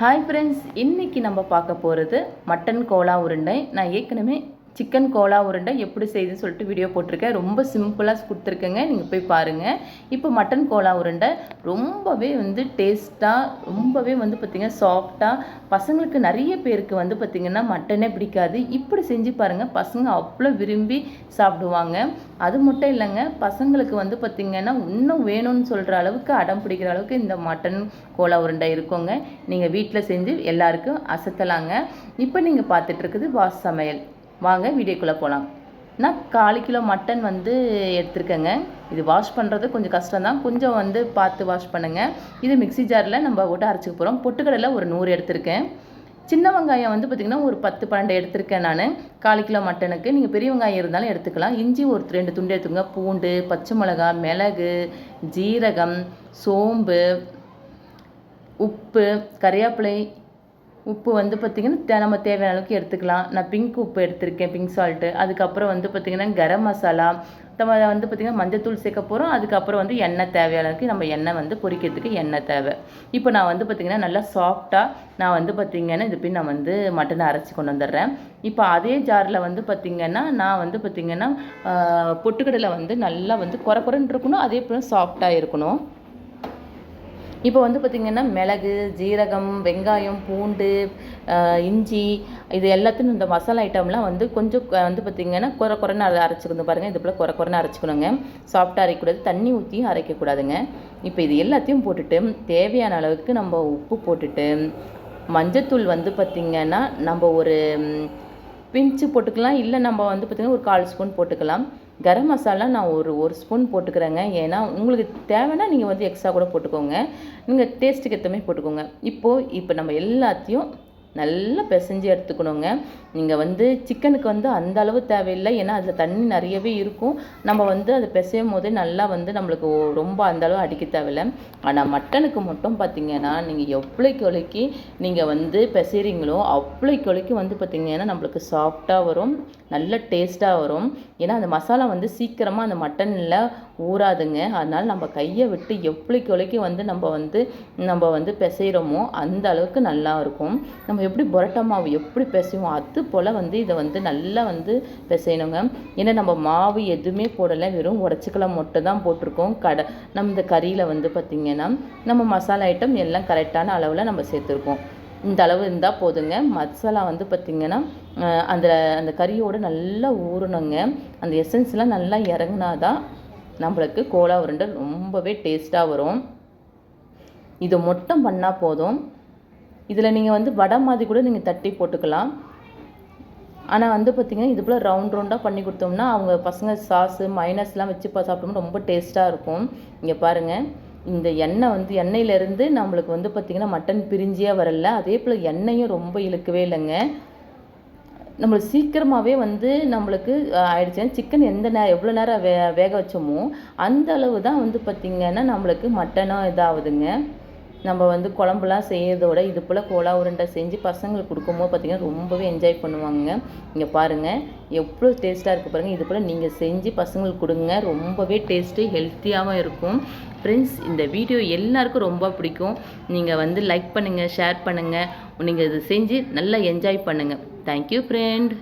Hi friends இன்னைக்கு நம்ம பார்க்க போகிறது மட்டன் கோலா உருண்டை. நான் ஏற்கனவே சிக்கன் கோலா உருண்டை எப்படி செய்யுதுன்னு சொல்லிட்டு வீடியோ போட்டிருக்கேன். ரொம்ப சிம்பிளாக கொடுத்துருக்கேங்க. நீங்கள் போய் பாருங்கள் இப்போ மட்டன் கோலா உருண்டை ரொம்பவே வந்து டேஸ்ட்டாக ரொம்பவே வந்து பார்த்திங்கன்னா சாஃப்டாக பசங்களுக்கு நிறைய பேருக்கு வந்து பார்த்திங்கன்னா மட்டனே பிடிக்காது. இப்படி செஞ்சு பாருங்கள் பசங்க அவ்வளோ விரும்பி சாப்பிடுவாங்க. அது மட்டும் இல்லைங்க பசங்களுக்கு வந்து பார்த்திங்கன்னா இன்னும் வேணும்னு சொல்கிற அளவுக்கு அடம் பிடிக்கிற அளவுக்கு இந்த மட்டன் கோலா உருண்டை இருக்குங்க. நீங்கள் வீட்டில் செஞ்சு எல்லாருக்கும் அசத்தலாங்க. இப்போ நீங்கள் பார்த்துட்ருக்குது வாஸ் சமையல் வாங்க வீடியோக்குள்ளே போகலாம் நான் காலு கிலோ மட்டன் வந்து எடுத்துருக்கேங்க. இது வாஷ் பண்ணுறது கொஞ்சம் கஷ்டம் தான் கொஞ்சம் வந்து பார்த்து வாஷ் பண்ணுங்கள் இது மிக்ஸி ஜாரில் நம்ம போட்டு அரைச்சிக்க போகிறோம் பொட்டுக்கடலை ஒரு நூறு எடுத்திருக்கேன். சின்ன வெங்காயம் வந்து பார்த்திங்கன்னா ஒரு பத்து பன்னெண்டு எடுத்திருக்கேன் நான். கால் கிலோ மட்டனுக்கு. நீங்கள் பெரிய வெங்காயம் இருந்தாலும் எடுத்துக்கலாம். இஞ்சி ஒரு ரெண்டு துண்டு எடுத்துக்கோங்க. பூண்டு பச்சை மிளகா மிளகு ஜீரகம் சோம்பு உப்பு கறிவேப்பிலை உப்பு வந்து பார்த்திங்கன்னா தே- நம்ம தேவையான அளவுக்கு எடுத்துக்கலாம். நான் பிங்க் உப்பு எடுத்திருக்கேன் பிங்க் சால்ட்டு அதுக்கப்புறம் வந்து பார்த்திங்கன்னா கரம் மசாலா. நம்ம வந்து பார்த்திங்கன்னா மஞ்சத்தூள் சேர்க்க போகிறோம் அதுக்கப்புறம் வந்து எண்ணெய் தேவையான அளவுக்கு நம்ம எண்ணெய் வந்து பொரிக்கிறதுக்கு எண்ணெய் தேவை. இப்போ நான் வந்து பார்த்திங்கன்னா நல்லா சாஃப்டாக நான் வந்து பார்த்திங்கன்னா இது போய் நான் வந்து மட்டனை அரைச்சி கொண்டு வந்துடுறேன். இப்போ அதே ஜாரில் வந்து பார்த்திங்கன்னா நான் வந்து பார்த்திங்கன்னா பொட்டுக்கடலை வந்து நல்லா வந்து குறை குறைன்னு இருக்கணும். அதே போல் சாஃப்டாக இருக்கணும். இப்போ வந்து பார்த்திங்கன்னா மிளகு ஜீரகம் வெங்காயம் பூண்டு இஞ்சி இது எல்லாத்தையும் இந்த மசாலா ஐட்டம்லாம் வந்து கொஞ்சம் வந்து பார்த்திங்கன்னா குறை குறைன்னு அதை அரைச்சிக்கணும் பாருங்கள் இது போல் குறை குறைன்னு அரைச்சிக்கணுங்க. சாஃப்டாக அரைக்கக்கூடாது. தண்ணி ஊற்றியும் அரைக்கக்கூடாதுங்க. இப்போ இது எல்லாத்தையும் போட்டுட்டு தேவையான அளவுக்கு நம்ம உப்பு போட்டுட்டு மஞ்சத்தூள் வந்து பார்த்திங்கன்னா நம்ம ஒரு பிஞ்சு போட்டுக்கலாம். இல்லை நம்ம வந்து பார்த்திங்கன்னா ஒரு கால் ஸ்பூன் போட்டுக்கலாம். கரம் மசாலா நான் ஒரு ஒரு ஸ்பூன் போட்டுக்கிறேங்க. ஏன்னா உங்களுக்கு தேவைன்னா நீங்கள் வந்து எக்ஸ்ட்ரா கூட போட்டுக்கோங்க. நீங்கள் டேஸ்ட்டுக்கு ஏற்ற மாதிரி போட்டுக்கோங்க. இப்போது இப்போ நம்ம எல்லாத்தையும் நல்லா பிசைஞ்சு எடுத்துக்கணுங்க. நீங்கள் வந்து சிக்கனுக்கு வந்து அந்த அளவு தேவையில்லை. ஏன்னா அதில் தண்ணி நிறையவே இருக்கும். நம்ம வந்து அதை பிசையும் போதே நல்லா வந்து நம்மளுக்கு ரொம்ப அந்த அளவு அடிக்க தேவையில்லை. ஆனால் மட்டனுக்கு மட்டும் பார்த்தீங்கன்னா நீங்கள் எவ்வளோக்கு எவ்வளோக்கு நீங்கள் வந்து பிசைறீங்களோ அவ்வளோக்கு எவ்வளோக்கு வந்து பார்த்திங்கன்னா நம்மளுக்கு சாஃப்டாக வரும். நல்ல டேஸ்ட்டாக வரும். ஏன்னா அந்த மசாலா வந்து சீக்கிரமாக அந்த மட்டனில் ஊறாதுங்க. அதனால் நம்ம கையை விட்டு எவ்வளோ எவ்வளோக்கு வந்து நம்ம வந்து நம்ம வந்து பிசைகிறோமோ அந்த அளவுக்கு நல்லா இருக்கும். நம்ம எப்படி புரட்டா மாவு எப்படி பிசைவோம் அது போல் வந்து இதை வந்து நல்லா வந்து பிசையணுங்க ஏன்னா நம்ம மாவு எதுவுமே போடலை. வெறும் உடச்சிக்கலாம் மட்டும் தான் போட்டிருக்கோம். கடை நம்ம இந்த கறியில் வந்து பார்த்திங்கன்னா நம்ம மசாலா ஐட்டம் எல்லாம் கரெக்டான அளவில் நம்ம சேர்த்துருக்கோம். இந்த அளவு இருந்தால் போதுங்க. மசாலா வந்து பார்த்திங்கன்னா அந்த அந்த கறியோடு நல்லா ஊறணுங்க. அந்த எசன்ஸ்லாம் நல்லா இறங்குனாதான் நம்மளுக்கு கோலா உருண்டை ரொம்பவே டேஸ்ட்டாக வரும். இது மட்டும் பண்ணால் போதும். இதில் நீங்கள் வந்து வடை மாதிரி கூட நீங்கள் தட்டி போட்டுக்கலாம். ஆனால் வந்து பார்த்திங்கன்னா இது போல் ரவுண்ட் ரவுண்டாக பண்ணி கொடுத்தோம்னா அவங்க பசங்க சாஸு மைனஸ்லாம் வச்சு பா சாப்பிட்டோம்னா ரொம்ப டேஸ்ட்டாக இருக்கும். இங்கே பாருங்கள் இந்த எண்ணெய் வந்து எண்ணெயிலேருந்து நம்மளுக்கு வந்து பார்த்திங்கன்னா மட்டன் பிரிஞ்சியாக வரல. அதே போல் எண்ணெயும் ரொம்ப இழுக்கவே இல்லைங்க. நம்மளுக்கு சீக்கிரமாகவே வந்து நம்மளுக்கு அஹ், ஆயிடுச்சு சிக்கன் எந்த நேரம் எவ்வளோ நேரம் வே வேக வச்சோமோ அந்த அளவு தான் வந்து பார்த்திங்கன்னா நம்மளுக்கு மட்டனும் இதாகுதுங்க. நம்ம வந்து குழம்புலாம் செய்கிறதோட இது போல் கோலா உருண்டை செஞ்சு பசங்களுக்கு கொடுக்கும்போது பார்த்திங்கன்னா ரொம்பவே என்ஜாய் பண்ணுவாங்க இங்கே பாருங்கள் எவ்வளோ டேஸ்ட்டாக இருக்குது பாருங்கள் இது போல் நீங்கள் செஞ்சு பசங்களுக்கு கொடுங்க. ரொம்பவே டேஸ்ட்டு ஹெல்த்தியாகவும் இருக்கும். ஃப்ரெண்ட்ஸ் இந்த வீடியோ எல்லாருக்கும் ரொம்ப பிடிக்கும். நீங்கள் வந்து லைக் பண்ணுங்கள் ஷேர் பண்ணுங்கள் நீங்கள் இது செஞ்சு நல்லா என்ஜாய் பண்ணுங்கள் தேங்க்யூ ஃப்ரெண்ட்